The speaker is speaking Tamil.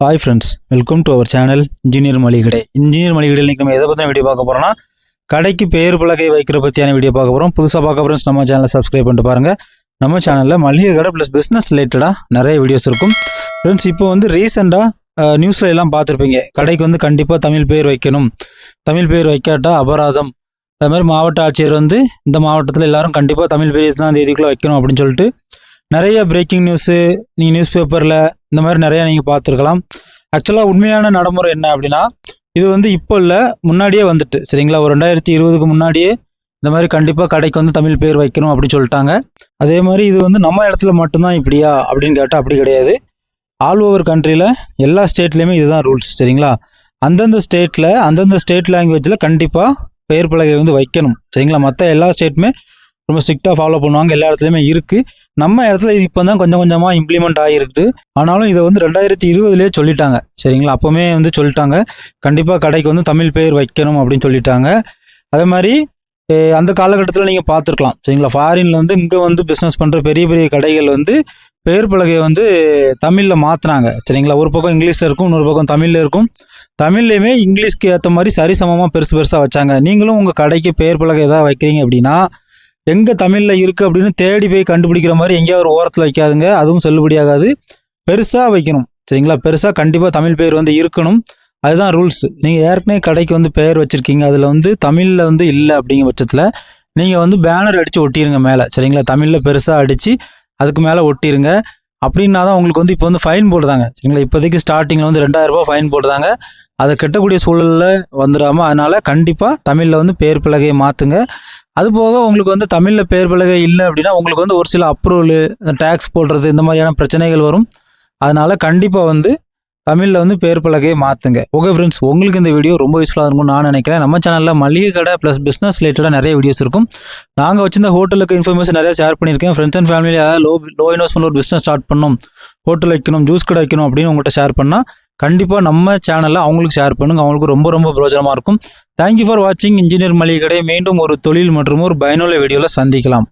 Hi friends welcome to our channel engineer மளிகடை engineer மளிகடையில் இன்றைக்கி நம்ம எதை பற்றின வீடியோ பார்க்க போகிறோம்னா கடைக்கு பெயர் பலகை வைக்கிற பற்றியான வீடியோ பார்க்க போகிறோம் புதுசாக பார்க்க ஃப்ரெண்ட்ஸ் நம்ம சேனலை சப்ஸ்கிரைப் பண்ணிட்டு பாருங்கள் நம்ம சேனலில் மளிகை கடை ப்ளஸ் பிஸ்னஸ் ரிலேட்டடாக நிறைய வீடியோஸ் இருக்கும். ஃப்ரெண்ட்ஸ் இப்போ வந்து ரீசெண்டாக நியூஸில் எல்லாம் பார்த்துருப்பீங்க. கடைக்கு வந்து கண்டிப்பாக தமிழ் பேர் வைக்கணும். தமிழ் பேர் வைக்காட்டா அபராதம். அது மாதிரி மாவட்ட ஆட்சியர் வந்து இந்த மாவட்டத்தில் எல்லாரும் கண்டிப்பாக தமிழ் பேர் தான் தேதிக்குள்ளே வைக்கணும் அப்படின்னு சொல்லிட்டு நிறைய பிரேக்கிங் நியூஸு நீங்கள் நியூஸ் பேப்பரில் இந்த மாதிரி நிறையா நீங்கள் பார்த்துருக்கலாம். ஆக்சுவலாக உண்மையான நடைமுறை என்ன அப்படின்னா இது வந்து இப்போ இல்லை முன்னாடியே வந்துட்டு சரிங்களா? ஒரு ரெண்டாயிரத்தி இருபதுக்கு முன்னாடியே இந்த மாதிரி கண்டிப்பாக கடைக்கு வந்து தமிழ் பேர் வைக்கணும் அப்படின்னு சொல்லிட்டாங்க. அதே மாதிரி இது வந்து நம்ம இடத்துல மட்டும்தான் இப்படியா அப்படின்னு கேட்டால் அப்படி கிடையாது. ஆல் ஓவர் கண்ட்ரியில் எல்லா ஸ்டேட்லேயுமே இதுதான் ரூல்ஸ் சரிங்களா? அந்தந்த ஸ்டேட்டில் அந்தந்த ஸ்டேட் லாங்குவேஜில் கண்டிப்பாக பெயர் பலகை வந்து வைக்கணும் சரிங்களா? மற்ற எல்லா ஸ்டேட்டுமே ரொம்ப ஸ்ட்ரிக்டாக ஃபாலோ பண்ணுவாங்க. எல்லா இடத்துலையுமே இருக்குது நம்ம இடத்துல இது இப்போ தான் கொஞ்சம் கொஞ்சமாக இம்ப்ளிமெண்ட் ஆகிருக்குது. ஆனாலும் இதை வந்து ரெண்டாயிரத்தி இருபதுலேயே சொல்லிட்டாங்க. சரிங்களா? அப்போவுமே வந்து சொல்லிட்டாங்க. கண்டிப்பாக கடைக்கு வந்து தமிழ் பேர் வைக்கணும் அப்படின்னு சொல்லிட்டாங்க. அதே மாதிரி அந்த காலகட்டத்தில் நீங்கள் பார்த்துருக்கலாம். சரிங்களா? ஃபாரின்ல வந்து இங்கே வந்து பிஸ்னஸ் பண்ணுற பெரிய பெரிய கடைகள் வந்து பெயர் பலகையை வந்து தமிழில் மாற்றினாங்க சரிங்களா? ஒரு பக்கம் இங்கிலீஷில் இருக்கும் இன்னொரு பக்கம் தமிழில் இருக்கும். தமிழ்லையுமே இங்கிலீஷ்க்கு ஏற்ற மாதிரி சரிசமமாக பெருசு பெருசாக வச்சாங்க. நீங்களும் உங்கள் கடைக்கு பெயர் பலகை எதாவது வைக்கிறீங்க அப்படின்னா எங்கே தமிழில் இருக்குது அப்படின்னு தேடி போய் கண்டுபிடிக்கிற மாதிரி எங்கேயாவது ஒரு ஓரத்தில் வைக்காதுங்க. அதுவும் செல்லுபடியாகாது. பெருசாக வைக்கணும். சரிங்களா? பெருசாக கண்டிப்பாக தமிழ் பேர் வந்து இருக்கணும். அதுதான் ரூல்ஸ். நீங்கள் ஏற்கனவே கடைக்கு வந்து பெயர் வச்சுருக்கீங்க. அதில் வந்து தமிழில் வந்து இல்லை அப்படிங்கிற பட்சத்தில் நீங்கள் வந்து பேனர் அடித்து ஒட்டிடுங்க மேலே. சரிங்களா? தமிழில் பெருசாக அடித்து அதுக்கு மேலே ஒட்டிடுங்க அப்படின்னா தான் உங்களுக்கு வந்து இப்போ வந்து ஃபைன் போடுறாங்க. சரிங்களா? இப்போதைக்கு ஸ்டார்டிங்கில் வந்து ரெண்டாயிரம் ஃபைன் போடுறாங்க. அதை கெட்டக்கூடிய சூழலில் வந்துடாமல் அதனால் கண்டிப்பாக தமிழில் வந்து பேர் பலகையை மாற்றுங்க அது போக உங்களுக்கு வந்து தமிழில் பேர் பலகை இல்லை அப்படின்னா உங்களுக்கு வந்து ஒரு சில அப்ரூவலு டேக்ஸ் போடுறது இந்த மாதிரியான பிரச்சனைகள் வரும். அதனால் கண்டிப்பாக வந்து தமிழில் வந்து பேர் பலகையை மாற்றுங்க ஓகே ஃப்ரெண்ட்ஸ் உங்களுக்கு இந்த வீடியோ ரொம்ப யூஸ்ஃபுல்லாக இருக்கும்னு நான் நினைக்கிறேன். நம்ம சேனலில் மளிகை கடை ப்ளஸ் பிஸ்னஸ் ரிலேட்டடாக நிறைய வீடியோஸ் இருக்கும். நாங்கள் வச்சிருந்த ஹோட்டலுக்கு இன்ஃபர்மேஷன் நிறைய ஷேர் பண்ணியிருக்கேன். ஃப்ரெண்ட்ஸ் அண்ட் ஃபேமிலியாக லோ லோ இன்வெஸ்ட்மெண்ட் ஒரு பிஸ்னஸ் ஸ்டார்ட் பண்ணணும் ஹோட்டல் வைக்கணும் ஜூஸ் கடை வைக்கணும் அப்படின்னு உங்கள்கிட்ட ஷேர் பண்ணால் கண்டிப்பாக நம்ம சேனலில் அவங்களுக்கு ஷேர் பண்ணுங்க. அவங்களுக்கு ரொம்ப ரொம்ப பிரோஜனமாக இருக்கும். தேங்க்யூ ஃபார் வாட்சிங் இன்ஜினியர் மளிகை கடை மீண்டும் ஒரு தொழில் மற்றும் ஒரு பயனுள்ள வீடியோவில் சந்திக்கலாம்.